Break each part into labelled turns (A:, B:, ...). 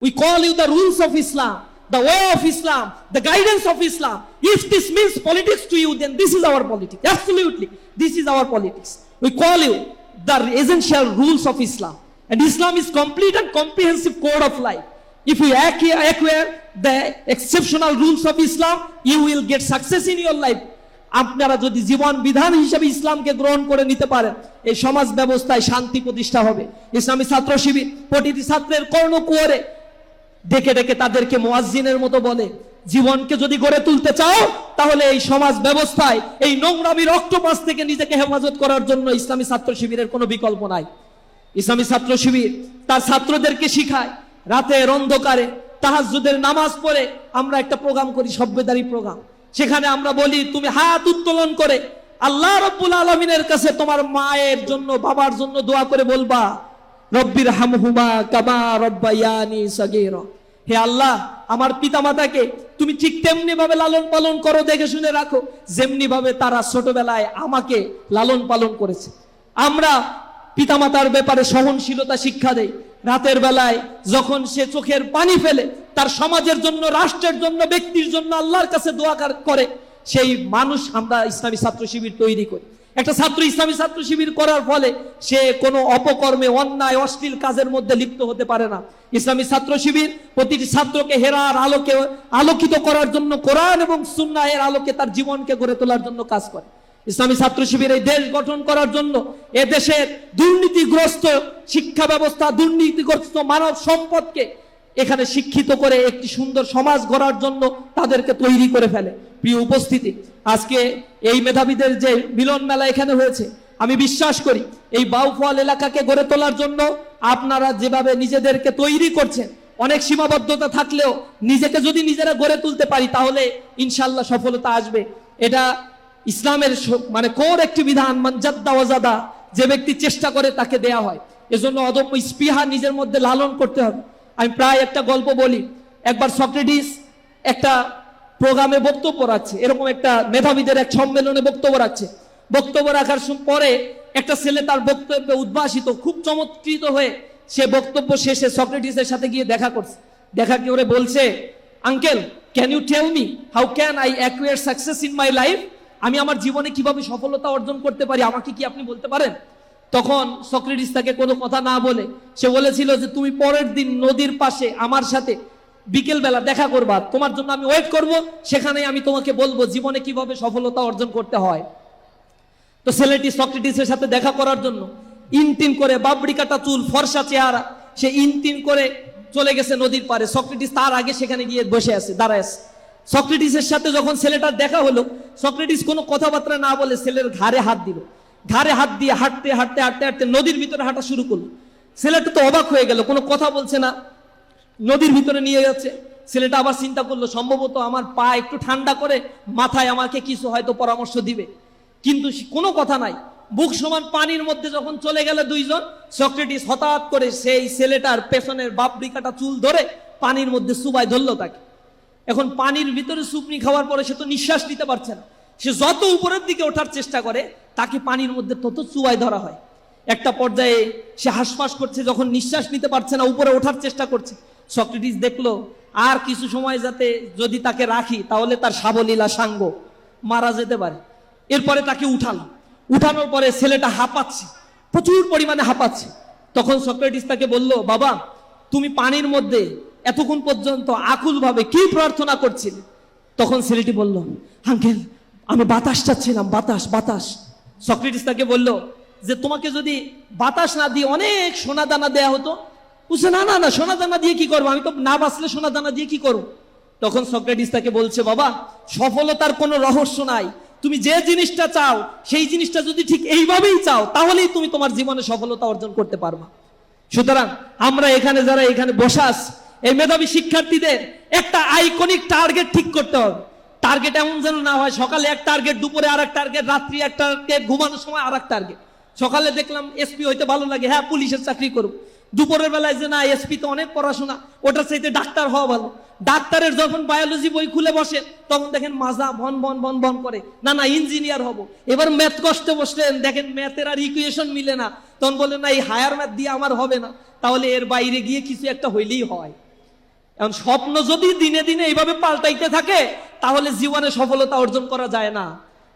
A: We call you the rules of Islam, the way of Islam, the guidance of Islam. If this means politics to you, then this is our politics. Absolutely. This is our politics. We call you the essential rules of Islam. And Islam is complete and comprehensive code of life. If you acquire the exceptional rules of Islam, you will get success in your life. আপনারা যদি জীবন বিধান হিসেবে ইসলামকে গ্রহণ করে নিতে পারেন এই সমাজ ব্যবস্থায় শান্তি প্রতিষ্ঠা হবে ইসলামী ছাত্র শিবির প্রতিটি ছাত্রের কর্ণ কুয়ারে ডেকে ডেকে তাদেরকে মোয়াজ্জিনের মতো বলে, জীবনকে যদি গড়ে তুলতে চাও, তাহলে এই সমাজ ব্যবস্থায়, এই নোংরামি রক্তপাস থেকে নিজেকে হেফাজত করার জন্য ইসলামী ছাত্র শিবিরের কোনো বিকল্প নাই। ইসলামী ছাত্র শিবির তার ছাত্রদেরকে শিখায় রাতের অন্ধকারে তাহাজুদের নামাজ পড়ে আমরা একটা প্রোগ্রাম করি সভ্যদারি প্রোগ্রাম। সেখানে আমরা বলি, তুমি হাত উত্তোলন করে, আল্লাহ রব্বুল আলমিনের কাছে তোমার মায়ের জন্য, বাবার জন্য দোয়া করে বলবা রব্বির হামহুমা কামা রব্বায়ানি সগীর। হে আল্লাহ, আমার পিতামাতাকে তুমি ঠিক তেমনি ভাবে লালন পালন করো, দেখে শুনে রাখো। যেমনি ভাবে তারা ছোটবেলায় আমাকে লালন পালন করেছে। আমরা পিতামাতার ব্যাপারে সহনশীলতা শিক্ষা দেই। রাতের বেলায় যখন সে চোখের পানি ফেলে, তার সমাজের জন্য, রাষ্ট্রের জন্য, ব্যক্তির জন্য আল্লাহর কাছে দোয়া করে, সেই মানুষ আমরা ইসলামী ছাত্র শিবির তৈরি করি। একটা ছাত্র, ইসলামী ছাত্র শিবির করার ফলে সে কোনো অপকর্মে, অন্যায়, অশ্লীল কাজের মধ্যে লিপ্ত হতে পারে না। ইসলামী ছাত্র শিবির প্রতিটি ছাত্রকে হেরার আলোকে, আলোকিত করার জন্য কোরআন এবং সুন্নাহের আলোকে তার জীবনকে গড়ে তোলার জন্য কাজ করে। ইসলামী ছাত্র শিবির এই দেশ গঠন করার জন্য এ দেশের দুর্নীতিগ্রস্ত শিক্ষা ব্যবস্থা, দুর্নীতিগ্রস্ত মানব সম্পদকে এখানে শিক্ষিত করে একটি সুন্দর সমাজ গড়ার জন্য তাদেরকে তৈরি করে ফেলে। প্রিয় উপস্থিতি, আজকে এই মেধাবীদের যে মিলন মেলা এখানে হয়েছে, আমি বিশ্বাস করি এই বাউফল এলাকাকে গড়ে তোলার জন্য আপনারা যেভাবে নিজেদেরকে তৈরি করছেন, অনেক সীমাবদ্ধতা থাকলেও নিজেকে যদি নিজেরা গড়ে তুলতে পারি, তাহলে ইনশাল্লাহ সফলতা আসবে। এটা ইসলামের মানে কোর একটি বিধান মানজাদ্দা ওয়াজাদা যে ব্যক্তি চেষ্টা করে তাকে দেয়া হয়। এজন্য অদম্য স্পৃহা নিজের মধ্যে লালন করতে হবে। আমি প্রায় একটা গল্প বলি। একবার সক্রেটিস একটা প্রোগ্রামে বক্তব্য রাখছে। এরকম একটা মেধাবীদের এক সম্মেলনে বক্তব্য রাখছে। বক্তব্য রাখার পরে একটা ছেলে তার বক্তব্যে উদ্ভাসিত, খুব চমৎকৃত হয়ে সে বক্তব্য শেষে সক্রেটিসের সাথে গিয়ে দেখা করছে। দেখা করে বলছে, uncle can you tell me how can I acquire success in my life আমি আমার জীবনে কীভাবে সফলতা অর্জন করতে পারি? আমাকে কি আপনি বলতে পারেন? তখন সক্রেটিস তাকে কোনো কথা না বলে, সে বলেছিল যে তুমি পরের দিন নদীর পাশে আমার সাথে বিকেল বেলা দেখা করবা, তোমার জন্য আমি ওয়েট করব সেখানে আমি তোমাকে বলব জীবনে কীভাবে সফলতা অর্জন করতে হয়। তো ছেলেটি সক্রেটিসের সাথে দেখা করার জন্য ইনতিন করে বাবড়ি কাটা চুল, ফর্সা চেহারা, সে ইনতিন করে চলে গেছে নদীর পারে সক্রেটিস তার আগে সেখানে গিয়ে বসে আছে, দাঁড়ায় আছে। সক্রেটিসের সাথে যখন ছেলেটার দেখা হলো, সক্রেটিস কোনো কথাবার্তা না বলে ছেলের ঘাড়ে হাত দিল। ঘাড়ে হাত দিয়ে হাঁটতে হাঁটতে হাঁটতে হাঁটতে নদীর ভিতরে হাঁটা শুরু করল। ছেলেটা তো অবাক হয়ে গেল, কোনো কথা বলছে না। নদীর ভিতরে নিয়ে যাচ্ছে। ছেলেটা আবার চিন্তা করল, সম্ভবত আমার পা একটু ঠান্ডা করে মাথায় আমাকে কিছু হয়তো পরামর্শ দিবে। কিন্তু কোনো কথা নাই। বুক সমান পানির মধ্যে যখন চলে গেল দুইজন, সক্রেটিস হঠাৎ করে সেই ছেলেটার পেছনের বাবরিকাটা চুল ধরে পানির মধ্যে সুবাই ধরলো তাকে। এখন পানির ভিতরে সুপনি খাওয়ার পরে সে তো নিঃশ্বাস নিতে পারছে না। সে যত উপরের দিকে ওঠার চেষ্টা করে, তাকে পানির মধ্যে তত চুয়াই ধরা হয়। একটা পর্যায়ে সে হাসফাস করছে, যখন নিঃশ্বাস নিতে পারছে না, উপরে ওঠার চেষ্টা করছে। সক্রেটিস দেখল, আর কিছু সময় যাতে যদি তাকে রাখি, তাহলে তার সাবলীলা সাঙ্গ মারা যেতে পারে। এরপরে তাকে উঠালো উঠানোর পরে ছেলেটা হাঁপাচ্ছে, প্রচুর পরিমাণে হাঁপাচ্ছে। তখন সক্রেটিস তাকে বলল, বাবা, তুমি পানির মধ্যে এতক্ষণ পর্যন্ত আকুল ভাবে কি প্রার্থনা করছিলে? তখন ছেলেটি বলল, আঙ্কেল আমি বাতাস চাচ্ছিলাম, বাতাস বাতাস। সক্রেটিস তাকে বলল যে, তোমাকে যদি বাতাস না দিয়ে অনেক সোনা দানা দেয়া হতো? বুঝছে না না না, সোনা দানা দিয়ে কি করব? আমি তো না বাঁচলে সোনা দানা দিয়ে কি করব? তখন সক্রেটিস তাকে বলছে, বাবা, সফলতার কোনো রহস্য নাই। তুমি যে জিনিসটা চাও, সেই জিনিসটা যদি ঠিক এইভাবেই চাও, তাহলেই তুমি তোমার জীবনে সফলতা অর্জন করতে পারবা। সুতরাং আমরা এখানে যারা এখানে বসাস এই মেধাবী শিক্ষার্থীদের একটা আইকনিক টার্গেট ঠিক করতে হবে। টার্গেট এমন যেন না হয়, সকালে এক টার্গেট দুপুরে আর এক টার্গেট রাত্রি এক টার্গেট ঘুমানোর সময় আর এক টার্গেট সকালে দেখলাম এসপি হইতে ভালো লাগে হ্যাঁ পুলিশের চাকরি করুক দুপুরের বেলায় যে না এসপি তো অনেক পড়াশোনা, ওটার চাইতে ডাক্তার হওয়া ভালো। ডাক্তারের যখন বায়োলজি বই খুলে বসে, তখন দেখেন মাজা ভন ভন ভন ভন করে। না না ইঞ্জিনিয়ার হব। এবার ম্যাথ কষ্টে বসলেন, দেখেন ম্যাথের আর ইকুয়েশন মিলে না। তখন বললেন, না, এই হায়ার ম্যাথ দিয়ে আমার হবে না। তাহলে এর বাইরে গিয়ে কিছু একটা হইলেই হয়। এখন স্বপ্ন যদি দিনে দিনে এইভাবে পাল্টাইতে থাকে, তাহলে জীবনে সফলতা অর্জন করা যায় না।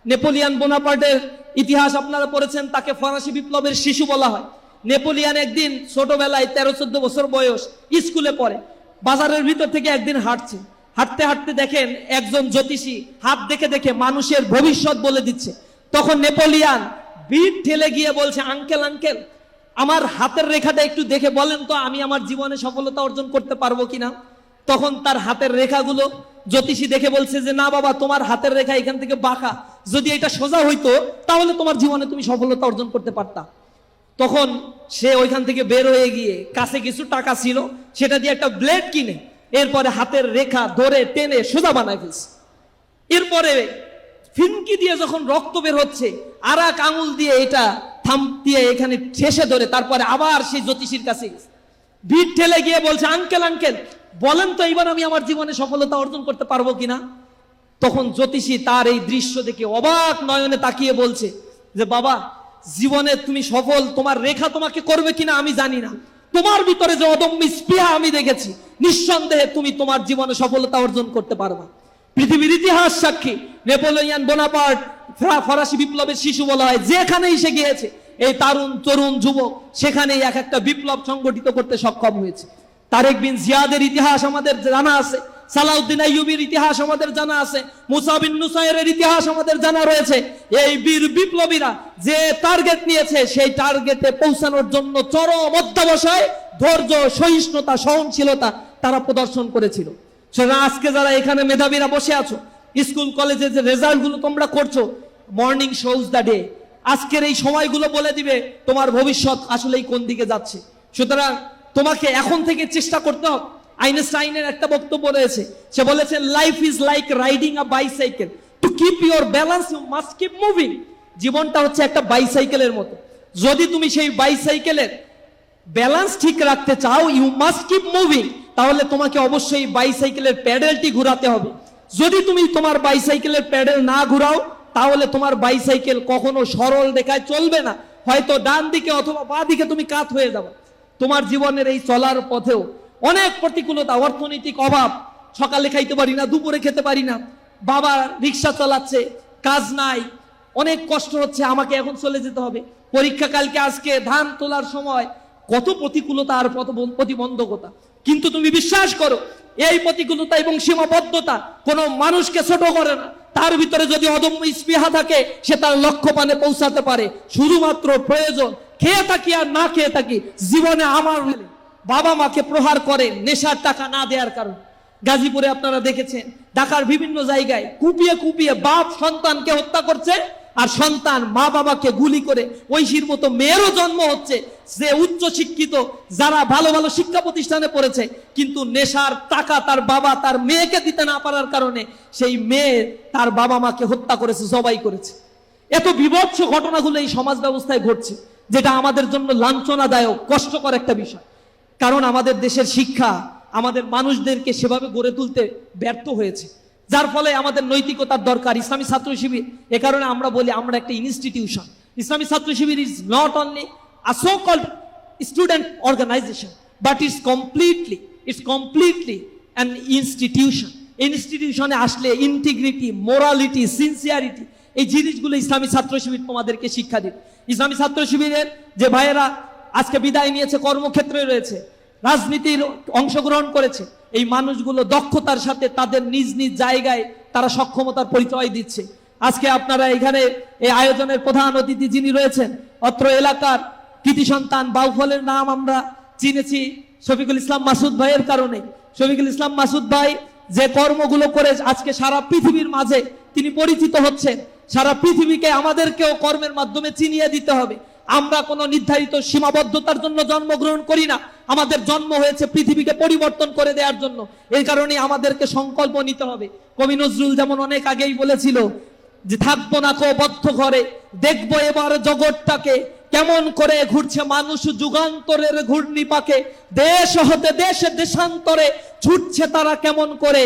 A: নেপোলিয়ান বোনাপার্টের ইতিহাস আপনারা পড়েছেন, তাকে ফরাসি বিপ্লবের শিশু বলা হয়। নেপোলিয়ান একদিন ছোটবেলায় তেরো চোদ্দ বছর বয়স স্কুলে পড়ে, বাজারের ভিতর থেকে একদিন হাঁটছে। হাঁটতে হাঁটতে দেখেন একজন জ্যোতিষী হাত দেখে দেখে মানুষের ভবিষ্যৎ বলে দিচ্ছে। তখন নেপোলিয়ান ভিড় ঠেলে গিয়ে বলছে, আঙ্কেল আঙ্কেল, আমার হাতের রেখাটা একটু দেখে বলেন তো, আমি আমার জীবনে সফলতা অর্জন করতে পারব কিনা? তখন তার হাতের রেখাগুলো জ্যোতিষী দেখে বলছে যে, না বাবা, তোমার হাতের রেখা এখান থেকে বাঁকা। যদি এটা সোজা হইতো, তাহলে তোমার জীবনে তুমি সফলতা অর্জন করতে পারতা। তখন সে ওইখান থেকে বের হয়ে গিয়ে কাছে কিছু টাকা ছিল, সেটা দিয়ে একটা ব্লেড কিনে, এরপরে হাতের রেখা ধরে টেনে সোজা বানায় ফেলছে। এরপরে ফিনকি দিয়ে যখন রক্ত বের হচ্ছে আর এক আঙুল দিয়ে এটা থাম দিয়ে এখানে ঠেসে ধরে, তারপরে আবার সেই জ্যোতিষীর কাছে ভিড় ঠেলে গিয়ে বলছে, আঙ্কেল আঙ্কেল বলেন তো এইবার আমি আমার জীবনে সফলতা অর্জন করতে পারব কিনা? তখন জ্যোতিষী তার এই দৃশ্য দেখে অবাক নয়নে তাকিয়ে বলছে যে, বাবা, জীবনে তুমি সফল, তোমার রেখা তোমাকে করবে কিনা আমি জানি না। তোমার ভিতরে যে অদম্য স্পৃহা আমি দেখেছি, নিঃসন্দেহে তুমি তোমার জীবনে সফলতা অর্জন করতে পারবা। পৃথিবীর ইতিহাস সাক্ষী, নেপোলিয়ান বোনাপার্ট ফরাসি বিপ্লবের শিশু বলা হয়, যেখানেই সে গিয়েছে, এই তারুণ, তরুণ যুবক, সেখানেই এক একটা বিপ্লব সংগঠিত করতে সক্ষম হয়েছে। তারেক বিন জিয়াদের ইতিহাস আমাদের জানা আছে, সালাউদ্দিন আইয়ুবির ইতিহাস আমাদের জানা আছে, মুসা বিন নুসাইরের ইতিহাস আমাদের জানা রয়েছে। এই বীর বিপ্লবীরা যে টার্গেট নিয়েছে, সেই টার্গেটে পৌঁছানোর জন্য চরম অধ্যবসায়, ধৈর্য, সহিষ্ণুতা, সহনশীলতা তারা প্রদর্শন করেছিল। সেটা আজকে যারা এখানে মেধাবীরা বসে আছো, স্কুল, কলেজে যে রেজাল্টগুলো তোমরা করছ, মর্নিং শোজ দ্য ডে আজকের এই সময়গুলো বলে দিবে তোমার ভবিষ্যৎ আসলেই কোন দিকে যাচ্ছে। সুতরাং তোমাকে এখন থেকে চেষ্টা করতে হবে। আইনস্টাইনের একটা বক্তব্য রয়েছে। সে বলেছে life is like riding a bicycle to keep your balance you must keep moving জীবনটা হচ্ছে একটা বাইসাইকেলের মতো। যদি তুমি সেই বাইসাইকেলের ব্যালেন্স ঠিক রাখতে চাও ইউ মাস্ট কিপ মুভিং তাহলে তোমাকে অবশ্যই বাইসাইকেলের প্যাডেলটি ঘোরাতে হবে। যদি তুমি তোমার বাইসাইকেলের প্যাডেল না ঘোরাও, তাহলে তোমার বাইসাইকেল কখনো সরল দেখায় চলবে না। হয়তো ডান দিকে অথবা বাঁ দিকে তুমি কাত হয়ে যাবে। তোমার জীবনের এই চলার পথেও অনেক প্রতিকূলতা, অর্থনৈতিক অভাব, সকালে খাইতে পারি না, দুপুরে খেতে পারি না, বাবা রিক্সা চালাচ্ছে, কাজ নাই, অনেক কষ্ট হচ্ছে, আমাকে এখন চলে যেতে হবে। পরীক্ষা কালকে, আজকে ধান তোলার সময়, কত প্রতিকূলতা আর কত প্রতিবন্ধকতা। কিন্তু তুমি বিশ্বাস করো, এই প্রতিকূলতা এবং সীমাবদ্ধতা কোনো মানুষকে ছোট করে না। তার ভিতরে যদি অদম্য স্পৃহা থাকে, সে তার লক্ষ্য পানে পৌঁছাতে পারে। শুধুমাত্র প্রয়োজন খেয়ে থাকি আর না খেয়ে থাকি, জীবনে আমার বাবা মাকে প্রহার করে নেশার টাকা না দেওয়ার কারণ। গাজীপুরে আপনারা দেখেছেন, ঢাকার বিভিন্ন জায়গায় কুপিয়ে কুপিয়ে বাপ সন্তানকে হত্যা করছে আর সন্তান মা বাবাকে গুলি করে ঐশীর মতো মেয়েরও জন্ম হচ্ছে, যে উচ্চ শিক্ষিত, যারা ভালো ভালো শিক্ষা প্রতিষ্ঠানে পড়েছে, কিন্তু নেশার টাকা তার বাবা তার মেয়েকে দিতে না পারার কারণে সেই মেয়ে তার বাবা মাকে হত্যা করেছে, জবাই করেছে। এত বিভৎস ঘটনাগুলো এই সমাজ ব্যবস্থায় ঘটছে। যেটা আমাদের জন্য লাঞ্ছনাদায়ক, কষ্টকর একটা বিষয়। কারণ আমাদের দেশের শিক্ষা আমাদের মানুষদেরকে সেভাবে গড়ে তুলতে ব্যর্থ হয়েছে। যার ফলে আমাদের নৈতিকতার দরকার, ইসলামী ছাত্র শিবির। এ কারণে আমরা বলি আমরা একটা institution Islami Chhatra Shibir is not only a so called student organization but it's completely it's completely an institution ইনস্টিটিউশনে আসলে ইন্টিগ্রিটি মোরালিটি সিনসিয়ারিটি এই জিনিসগুলো ইসলামী ছাত্র শিবির তোমাদেরকে শিক্ষা দিবে। ইসলামী ছাত্র শিবিরের যে ভাইয়েরা আজকে বিদায় নিয়েছে, কর্মক্ষেত্রে রয়েছে, রাজনীতির অংশগ্রহণ করেছে, এই মানুষগুলো দক্ষতার সাথে তাদের নিজ নিজ জায়গায় তারা সক্ষমতার পরিচয় দিচ্ছে। আজকে আপনারা এখানে এই আয়োজনের প্রধান অতিথি যিনি রয়েছেন, অত্র এলাকার কৃতি সন্তান বাউফলের নাম আমরা চিনেছি শফিকুল ইসলাম মাসুদ ভাইয়ের কারণে। শফিকুল ইসলাম মাসুদ ভাই যে কর্মগুলো করে আজকে সারা পৃথিবীর মাঝে তিনি পরিচিত হচ্ছেন। সারা পৃথিবীকে আমাদেরকেও কর্মের মাধ্যমে চিনিয়ে দিতে হবে। আমরা কোনো নির্ধারিত সীমাবদ্ধতার জন্য জন্মগ্রহণ করি না। আমাদের জন্ম হয়েছে পৃথিবীকে পরিবর্তন করে দেওয়ার জন্য। এই কারণে আমাদেরকে সংকল্প নিতে হবে। কবি নজরুল যেমন অনেক আগেই বলেছিল যে, থাকব না কো বদ্ধ ঘরে, দেখব এবার জগৎটাকে। কেমন করে ঘুরছে মানুষ যুগান্তরের ঘূর্ণি পাকে দেশ হতে দেশে দেশান্তরে, ছুটছে তারা কেমন করে?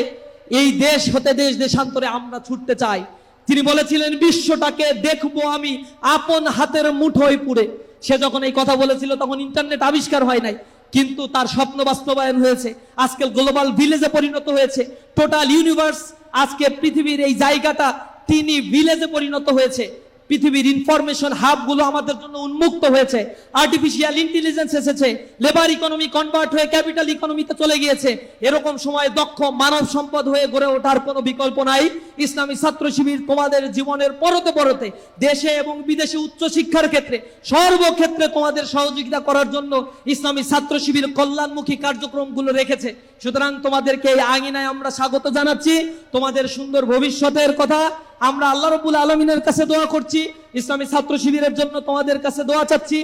A: এই দেশ হতে দেশ দেশান্তরে আমরা ছুটতে চাই। তিনি বলেছিলেন, বিশ্বটাকে দেখব আমি আপন হাতের মুঠোয় পুরে সে যখন এই কথা বলেছিল, তখন ইন্টারনেট আবিষ্কার হয় নাই। কিন্তু তার স্বপ্ন বাস্তবায়ন হয়েছে। আজকে গ্লোবাল ভিলেজে পরিণত হয়েছে। টোটাল ইউনিভার্স, আজকে পৃথিবীর এই জায়গাটা তিনি ভিলেজে পরিণত হয়েছে। পৃথিবীর ইনফরমেশন হাবগুলো আমাদের জন্য উন্মুক্ত হয়েছে। আর্টিফিশিয়াল ইন্টেলিজেন্স এসেছে লেবার ইকোনমি কনভার্ট হয়ে ক্যাপিটাল ইকোনমিতে চলে গিয়েছে। এরকম সময় দক্ষ মানব সম্পদ হয়ে গড়ে ওঠার কোনো বিকল্প নাই। ইসলামী ছাত্র শিবির তোমাদের জীবনের পরতে পরতে দেশে এবং বিদেশে উচ্চ শিক্ষার ক্ষেত্রে সর্বক্ষেত্রে তোমাদের সহযোগিতা করার জন্য ইসলামী ছাত্র শিবির কল্যাণমুখী কার্যক্রমগুলো রেখেছে। সুতরাং তোমাদেরকে এই আঙিনায় আমরা স্বাগত জানাচ্ছি। তোমাদের সুন্দর ভবিষ্যতের কথা আমরা আল্লাহ রবুল আলমিনের কাছে দোয়া করছি। ইসলামী ছাত্র শিবিরের জন্য তোমাদের কাছে দোয়া চাচ্ছি।